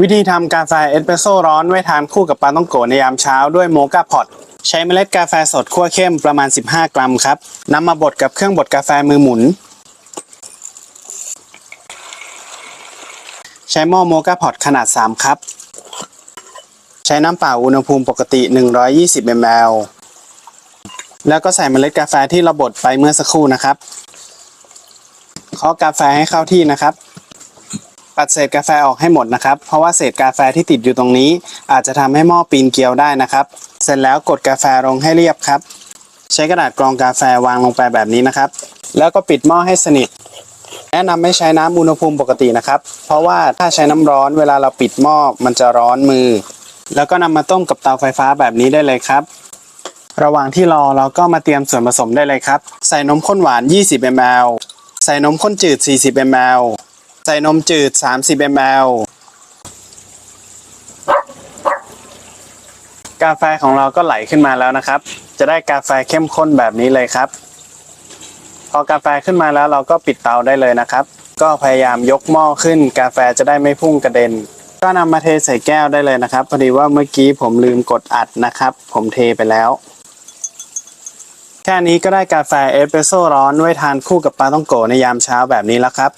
วิธีทำกาแฟเอสเปรสโซ่ร้อนไว้ทานคู่กับปลาต้องโกะในยามเช้าด้วยโมกาพอตใช้เมล็ดกาแฟสดคั่วเข้มประมาณ 15 กรัมครับนำมาบดกับเครื่องบดกาแฟมือหมุน ใช้หม้อโมกาพอตขนาด 3 ครับ ใช้น้ำเปล่าอุณหภูมิปกติ 120 ml แล้วก็ใส่เมล็ดกาแฟที่เราบดไปเมื่อสักครู่นะครับเคาะกาแฟให้เข้าที่นะครับ ปัดเศษกาแฟออกให้หมดนะครับ เพราะว่าเศษกาแฟที่ติดอยู่ตรงนี้ อาจจะทำให้หม้อปีนเกลียวได้นะครับ เสร็จแล้วกดกาแฟลงให้เรียบครับ ใช้กระดาษกรองกาแฟวางลงไปแบบนี้นะครับ แล้วก็ปิดหม้อให้สนิท แนะนำไม่ใช้น้ำอุณหภูมิปกตินะครับ เพราะว่าถ้าใช้น้ำร้อนเวลาเราปิดหม้อมันจะร้อนมือ แล้วก็นำมาต้มกับเตาไฟฟ้าแบบนี้ได้เลยครับระหว่างที่รอเราก็มาเตรียมส่วนผสมได้เลยครับ ใส่นมข้นหวาน 20 ml ใส่นมข้นจืด 40 ml ใส่นมจืด 30 ml กาแฟของเราก็ไหลขึ้นมาแล้วนะครับ จะได้กาแฟเข้มข้นแบบนี้เลยครับ พอกาแฟขึ้นมาแล้วเราก็ปิดเตาได้เลยนะครับ ก็พยายามยกหม้อขึ้น กาแฟจะได้ไม่พุ่งกระเด็น ก็นำมาเทใส่แก้วได้เลยนะครับ พอดีว่าเมื่อกี้ผมลืมกดอัดนะครับ ผมเทไปแล้ว แค่นี้ก็ได้กาแฟเอสเปรสโซ่ร้อนไว้ทานคู่กับปลาต้องโกในยามเช้าแบบนี้แล้วครับ